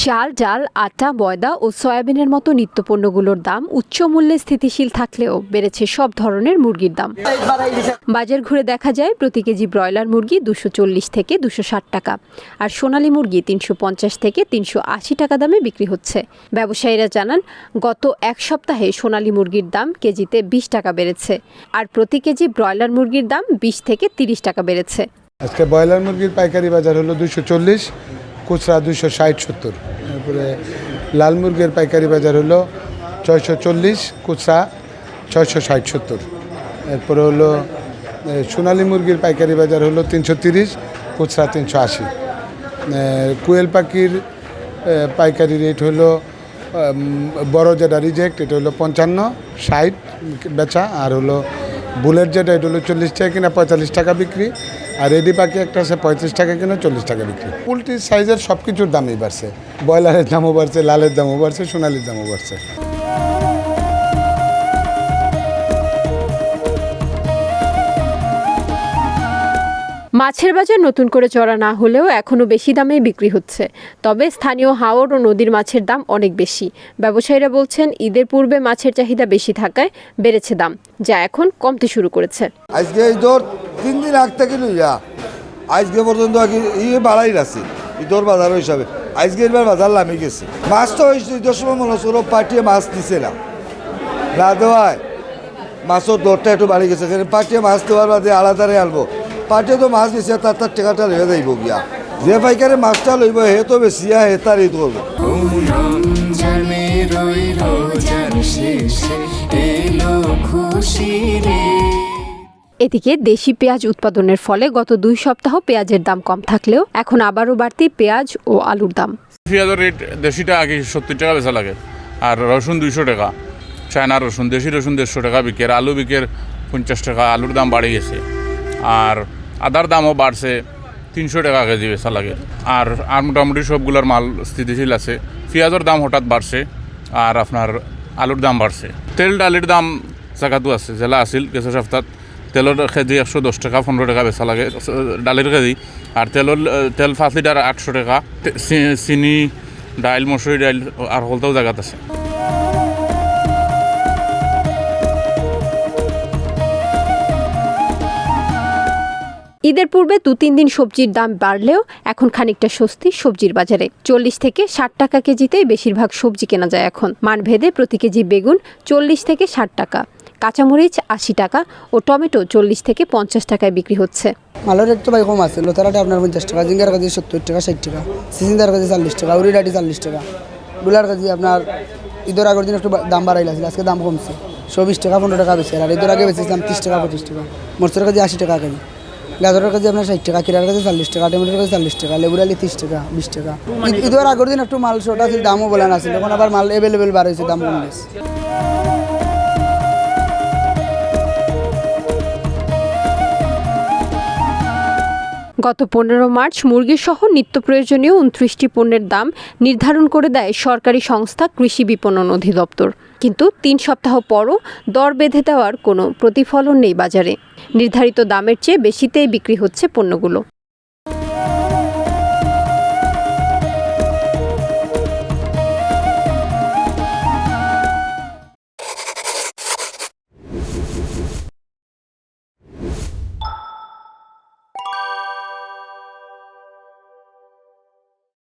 চাল, ডাল, আটা, ময়দা ও সয়াবিনের মতো নিত্যপণ্যগুলোর দাম উচ্চ মূল্যে স্থিতিশীল থাকলেও বেড়েছে সব ধরনের মুরগির দাম। বাজার ঘুরে দেখা যায় প্রতি কেজি ব্রয়লার মুরগি দুশো চল্লিশ থেকে দুশো ষাট টাকা আর সোনালী মুরগি তিনশো পঞ্চাশ থেকে তিনশো আশি টাকা দামে বিক্রি হচ্ছে। ব্যবসায়ীরা জানান, গত এক সপ্তাহে সোনালী মুরগির দাম কেজিতে বিশ টাকা বেড়েছে আর প্রতি কেজি ব্রয়লার মুরগির দাম বিশ থেকে তিরিশ টাকা বেড়েছে। আজকে ব্রয়লার মুরগির পাইকারি বাজার হলো দুশো চল্লিশ খুচরা দুশো ষাট সত্তর। তারপরে লাল মুরগির পাইকারি বাজার হলো ছয়শো চল্লিশ খুচরা ছয়শো ষাট সত্তর। এরপরে হলো সোনালী মুরগির পাইকারি বাজার হলো তিনশো তিরিশ খুচরা তিনশো আশি। কুয়েল পাখির পাইকারি রেট হলো বড় যেটা রিজেক্ট, এটা হলো পঞ্চান্ন, ষাট বেচা, আর হলো বুলেট যেটা এটা হলো চল্লিশ টাকা কিনা, পঁয়তাল্লিশ টাকা বিক্রি। আর রেডি পাখি একটা আছে, পঁয়ত্রিশ টাকা কিনা, চল্লিশ টাকা বিক্রি। পোলট্রির সাইজের সব কিছুর দামই বাড়ছে। ব্রয়লারের দামও বাড়ছে, লালের দামও বাড়ছে, সোনালির দামও বাড়ছে। মাছের বাজার নতুন করে চড়া না হলেও এখনও বেশি দামে বিক্রি হচ্ছে। তবে স্থানীয় হাওর ও নদীর মাছের দাম অনেক বেশি। ব্যবসায়ীরা বলছেন, ঈদের পূর্বে মাছের চাহিদা বেশি থাকায় বেড়েছে দাম, যা এখন কমতে শুরু করেছে। আজকে এই তোর তিন দিন আগ থেকে আজকে পর্যন্ত ইয়ে বাড়াই আছে ঈদর বাজার হিসাবে। আজকে এবার বাজার নামে গেছে। মাছ তো ঈদের সময় মনে হচ্ছে পাটিয়ে মাছ দিছে না। না দেওয়ায় মাছের দরটা একটু বাড়ি গেছে পাটিয়ে মাছ দেওয়ার বাদে আলাদারে আনব। পাটিয়ে তো মাছ দিছে তার তার টাকাটা লইয়া যাইব গিয়া যে পাইকারে মাছটা লইব হে তো বেশি হে তার ঈদ করব এদিকে দেশি পেঁয়াজ উৎপাদনের ফলে গত দুই সপ্তাহ পেঁয়াজের দাম কম থাকলেও এখন আবারও বাড়তি পেঁয়াজ ও আলুর দাম। পেঁয়াজের রেট দেশিটা আগে সত্তর টাকা বেচা লাগে আর রসুন দুইশো টাকা। চায়না রসুন দেশি রসুন দেড়শো টাকা বিকের আলু বিকের পঞ্চাশ টাকা আলুর দাম বাড়ে গেছে। আর আদার দামও বাড়ছে, তিনশো টাকা কেজি বেচা লাগে। আর আর মোটামুটি সবগুলোর মাল স্থিতিশীল আছে। পেঁয়াজের দাম হঠাৎ বাড়ছে, আর আপনার আলুর দাম বাড়ছে। তেল, ডালের দাম জায়গাতো আছে, জেলা আছিল কিছু সপ্তাহ তেলের কেজি একশো দশ টাকা, পনেরো টাকা বেচা লাগে ডালের কেজি। আর তেলের তেল পাঁচ লিটার আটশো টাকা। চিনি ডাইল মসুরি ডাইল আর হলতাও জায়গাত আছে। ঈদের পূর্বে দু তিন দিন সবজির দাম বাড়লেও এখন খানিকটা স্বস্তি সবজির বাজারে। চল্লিশ থেকে ষাট টাকা কেজিতেই বেশিরভাগ সবজি কেনা যায় এখন। মানভেদে প্রতি কেজি বেগুন চল্লিশ থেকে ষাট টাকা, কাঁচামরিচ আশি টাকা ও টমেটো চল্লিশ থেকে পঞ্চাশ টাকায় বিক্রি হচ্ছে। মালের রেট তো ভাই কম আছে, লোতারাটা আপনার পঞ্চাশ টাকা জিঙ্গার কেজি সত্তর টাকা, ষাট টাকা সিজিন্দার কেজি চল্লিশ টাকা উড়ি ডাটি চল্লিশ টাকা ডুলার কেজি আপনার ঈদের আগের দিন একটু দাম বাড়াইল আজকে দাম কমছে। চব্বিশ টাকা, পনেরো টাকা বেশি, আর ঈদের আগে বেঁচেছিলাম তিরিশ টাকা, পঁচিশ টাকা, মরচের কেজি আশি টাকা কেজি। গাজরের কাজে আপনার ষাট টাকা, কিরার কাছে চল্লিশ টাকা, টমেটোর কাছে চল্লিশ টাকা, লেবুর আলি তিরিশ টাকা, বিশ টাকা। ঈদ- ঈদের আগের দিন একটু মাল শর্ট আছে, দামও বলে না আছে এখন আবার মাল এভেলেবেল বার হয়েছে, দাম কম গেছে গত পনেরো মার্চ মুরগিসহ নিত্য প্রয়োজনীয় উনত্রিশটি পণ্যের দাম নির্ধারণ করে দেয় সরকারি সংস্থা কৃষি বিপণন অধিদপ্তর। কিন্তু তিন সপ্তাহ পরও দর বেঁধে দেওয়ার কোনো প্রতিফলন নেই বাজারে। নির্ধারিত দামের চেয়ে বেশিতেই বিক্রি হচ্ছে পণ্যগুলো।